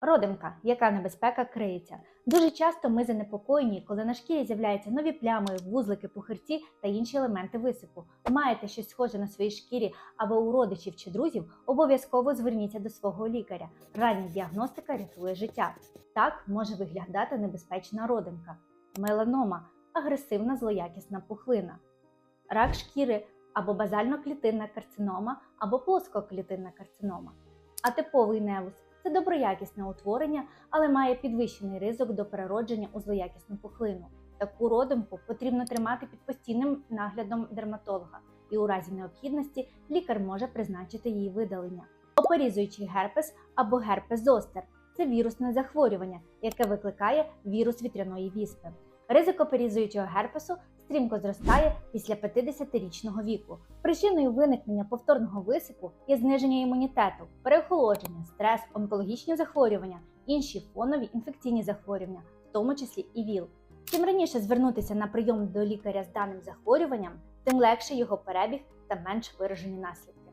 Родимка, яка небезпека криється. Дуже часто ми занепокоєні, коли на шкірі з'являються нові плями, вузлики, пухирці та інші елементи висипу. Маєте щось схоже на своїй шкірі або у родичів чи друзів, обов'язково зверніться до свого лікаря. Рання діагностика рятує життя. Так може виглядати небезпечна родимка, меланома, агресивна злоякісна пухлина, рак шкіри або базально-клітинна карцинома, або плоскоклітинна карцинома. А типовий невус це доброякісне утворення, але має підвищений ризик до переродження у злоякісну пухлину. Таку родимку потрібно тримати під постійним наглядом дерматолога, і у разі необхідності лікар може призначити її видалення. Оперізуючий герпес або герпес зостер це вірусне захворювання, яке викликає вірус вітряної віспи. Ризик оперізуючого герпесу стрімко зростає після 50-річного віку. Причиною виникнення повторного висипу є зниження імунітету, переохолодження, стрес, онкологічні захворювання, інші фонові інфекційні захворювання, в тому числі і ВІЛ. Чим раніше звернутися на прийом до лікаря з даним захворюванням, тим легше його перебіг та менш виражені наслідки.